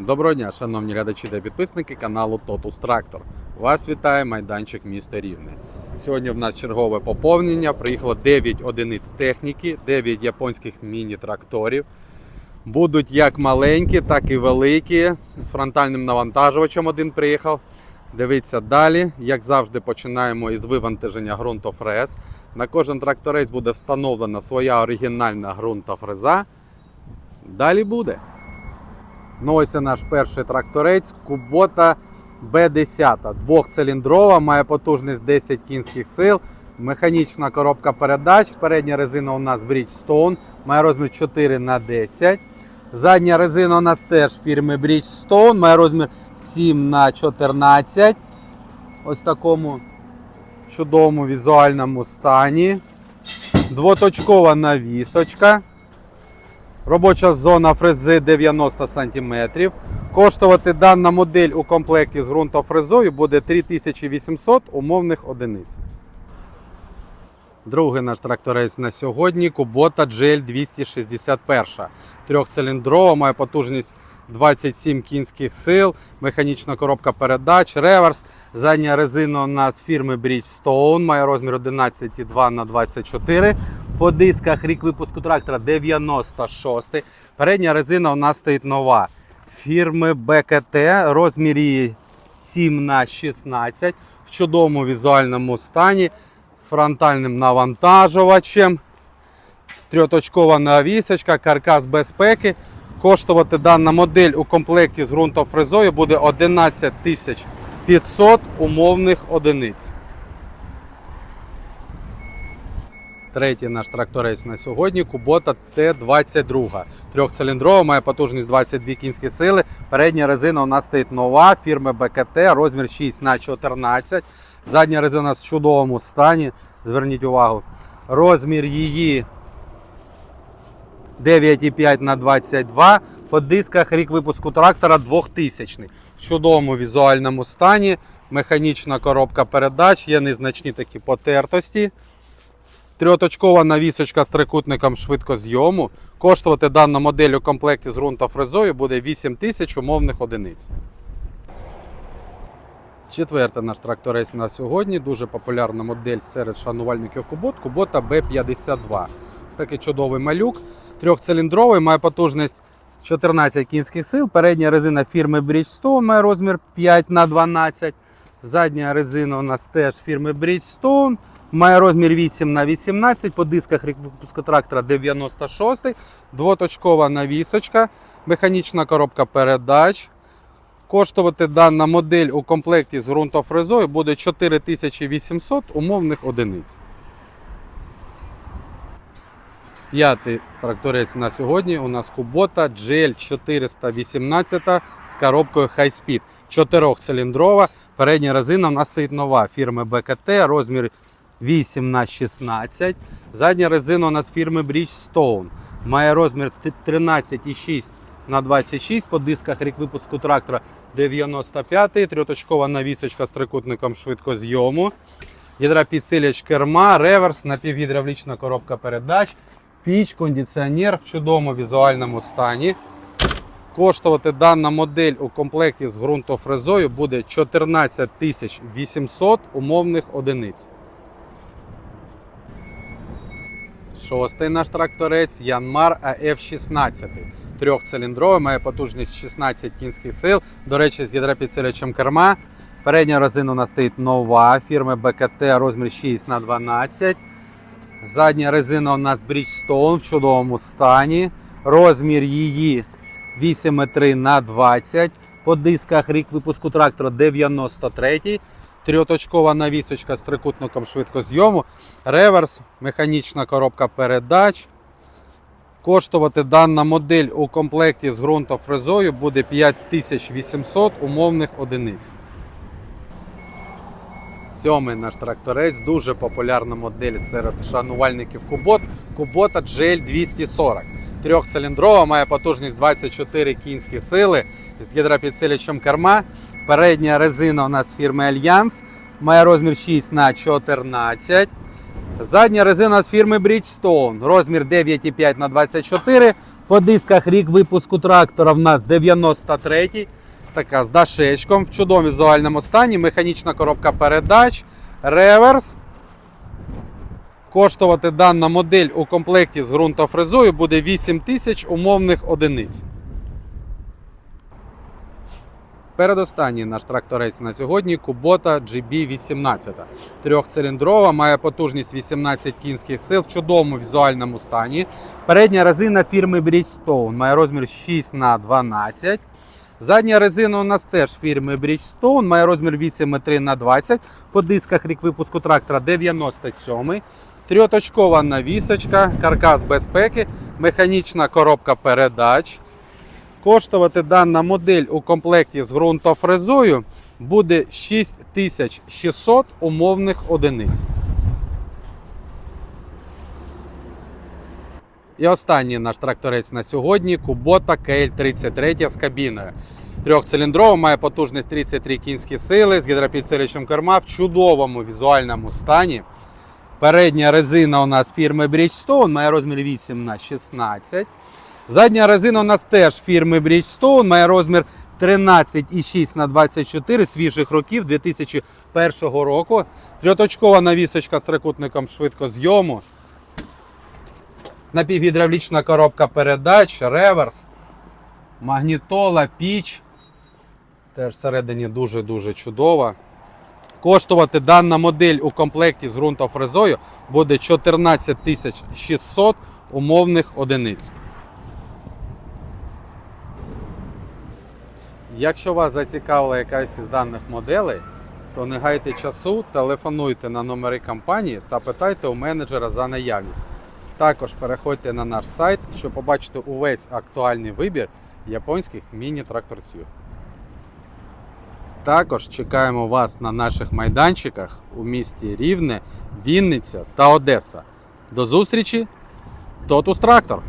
Доброго дня, шановні глядачі та підписники каналу Totus Tractor. Вас вітає майданчик міста Рівне. Сьогодні в нас чергове поповнення. Приїхало 9 одиниць техніки, 9 японських міні-тракторів. Будуть як маленькі, так і великі. З фронтальним навантажувачем один приїхав. Дивіться далі. Як завжди, починаємо із вивантаження ґрунтофрез. На кожен тракторець буде встановлена своя оригінальна ґрунтофреза. Далі буде. Ну, ось наш перший тракторець Кубота Б10. Двохциліндрова, має потужність 10 кінських сил. Механічна коробка передач. Передня резина у нас Bridgestone, має розмір 4 на 10. Задня резина у нас теж фірми Bridgestone, має розмір 7 на 14. Ось в такому чудовому візуальному стані. Двоточкова навісочка. Робоча зона фрези 90 см. Коштувати дана модель у комплекті з ґрунтофрезою буде 3800 умовних одиниць. Другий наш тракторець на сьогодні Kubota GL 261. Трьохциліндрова, має потужність 27 кінських сил, механічна коробка передач, реверс. Задня резина у нас фірми Bridgestone, має розмір 11,2 на 24. По дисках рік випуску трактора 96. Передня резина у нас стоїть нова. Фірми БКТ, розмір її 7 на 16 в чудовому візуальному стані з фронтальним навантажувачем. Трьоточкова навісочка, каркас безпеки. Коштувати дана модель у комплекті з ґрунтофрезою буде 11 500 умовних одиниць. Третій наш тракторець на сьогодні Kubota Т-22. Трьохциліндрова, має потужність 22 кінські сили. Передня резина у нас стоїть нова фірми БКТ, розмір 6 на 14. Задня резина в чудовому стані. Зверніть увагу. Розмір її 9,5 на 22. По дисках рік випуску трактора 2000. В чудовому візуальному стані. Механічна коробка передач, є незначні такі потертості. Трьоточкова навісочка з трикутником швидкозйому. Коштувати дану модель у комплекті з ґрунтофрезою буде 8 тисяч умовних одиниць. Четвертий наш тракторець на сьогодні. Дуже популярна модель серед шанувальників Кубот. Кубота Б52. Такий чудовий малюк. Трьохциліндровий, має потужність 14 кінських сил. Передня резина фірми Bridgestone має розмір 5 на 12. Задня резина у нас теж фірми Bridgestone. Має розмір 8 на 18. По дисках рік випуску трактора 96. Двоточкова навісочка. Механічна коробка передач. Коштувати дана модель у комплекті з ґрунтофрезою буде 4800 умовних одиниць. П'ятий тракторець на сьогодні у нас Kubota GL418 з коробкою High Speed. Чотирьохциліндрова. Передня резина у нас стоїть нова фірми БКТ, розмір 8 на 16. Задня резина у нас фірми Bridgestone. Має розмір 13,6 на 26. По дисках рік випуску трактора 95. Трьоточкова навісочка з трикутником швидкозйому. Гідропідсилювач керма, реверс, напівгідравлічна коробка передач, піч, кондиціонер в чудовому візуальному стані. Коштувати дана модель у комплекті з ґрунтофрезою буде 14 800 умовних одиниць. Шостий наш тракторець Янмар АФ-16. Трьохциліндровий, має потужність 16 кінських сил. До речі, з гідропідсилювачем керма. Передня резина у нас стоїть нова фірми БКТ розмір 6 на 12. Задня резина у нас Bridgestone в чудовому стані. Розмір її 8,3 на 20. По дисках рік випуску трактора 93. Трьоточкова навісочка з трикутником швидкозйому. Реверс, механічна коробка передач. Коштувати дана модель у комплекті з ґрунтофрезою буде 5800 умовних одиниць. Сьомий наш тракторець, дуже популярна модель серед шанувальників Кубот. Кубота GL240. Трьохциліндрова, має потужність 24 кінські сили з гідропідсилювачем керма. Передня резина у нас фірми Альянс. Має розмір 6 на 14. Задня резина з фірми Bridgestone. Розмір 9,5 на 24. По дисках рік випуску трактора в нас 93-й. Така з дашечком в чудовому візуальному стані. Механічна коробка передач, реверс. Коштувати дана модель у комплекті з ґрунтофрезою буде 8 тисяч умовних одиниць. Передостанній наш тракторець на сьогодні Kubota GB18. Трьохциліндрова, має потужність 18 кінських сил в чудовому візуальному стані. Передня резина фірми Bridgestone має розмір 6 на 12 Задня резина у нас теж фірми Bridgestone, має розмір 8,3 на 20 По дисках рік випуску трактора 97 Трьоточкова навісочка, каркас безпеки, механічна коробка передач. Коштувати дана модель у комплекті з ґрунтофрезою буде 6600 умовних одиниць. І останній наш тракторець на сьогодні Kubota KL33 з кабіною. Трьохциліндрова, має потужність 33 кінські сили з гідропідсилювачем керма в чудовому візуальному стані. Передня резина у нас фірми Bridgestone, має розмір 8 на 16 Задня резина у нас теж фірми Bridgestone, має розмір 13,6 на 24 свіжих років 2001 року. Трьоточкова навісочка з трикутником швидкозйому. Напівгідравлічна коробка передач, реверс, магнітола, піч. Теж всередині дуже-дуже чудова. Коштувати дана модель у комплекті з ґрунтофрезою буде 14 600 умовних одиниць. Якщо вас зацікавила якась із даних моделей, то не гайте часу, телефонуйте на номери компанії та питайте у менеджера за наявність. Також переходьте на наш сайт, щоб побачити увесь актуальний вибір японських міні-тракторців. Також чекаємо вас на наших майданчиках у місті Рівне, Вінниця та Одеса. До зустрічі! Тотус Трактор!